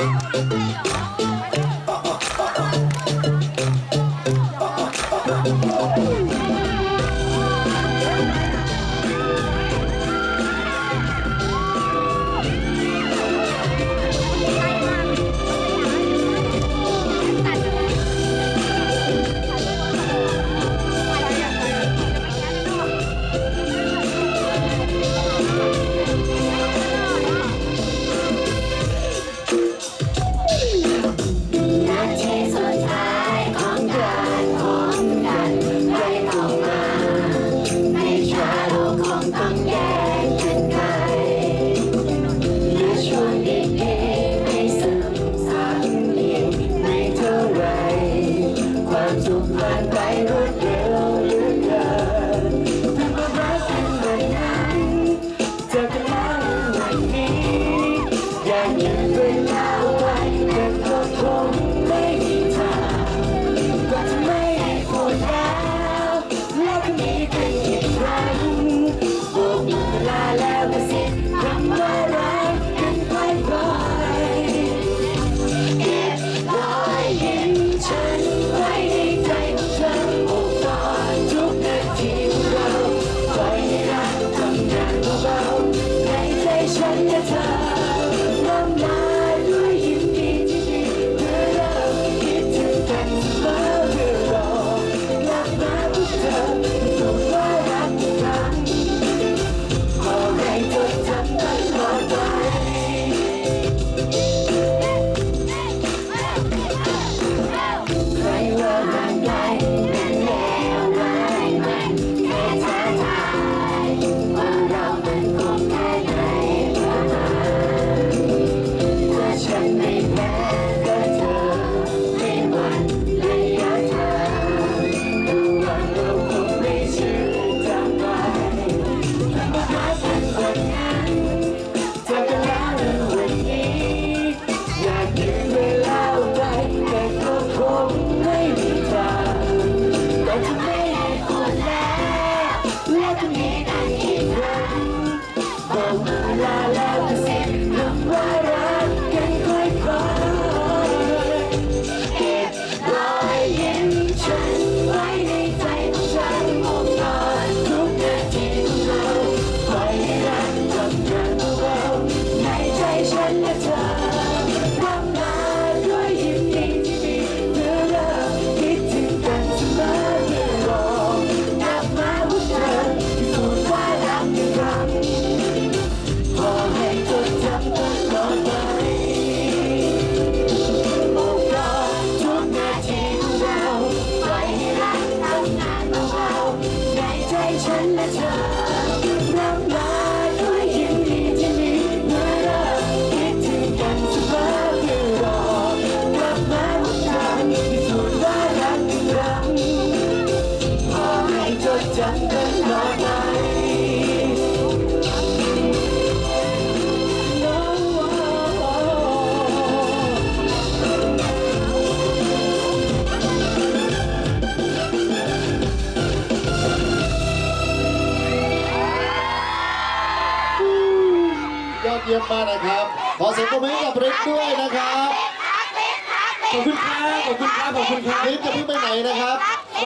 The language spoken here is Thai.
Oh, ผ่านไปรวดเร็วเหลือเกินมันรักกันวันนั้นจอกันแล้ววันนี้ยากอยู่ด้วย 这。Daddy. ฉันและเธอเรามาด้วยยิ้ดีที่มีเมื่อเคิดถึงกันเสมอเพื่อรอกลับมาพบกันที่สู่รักหนึ่งอให้จดจำกันนอน เยี่ยมมากนะครับ ขอเสียงปรบมือกับริกด้วยนะครับ ขอบคุณครับ ขอบคุณครับ ขอบคุณครับริกจะพิ่งไปไหนนะครับ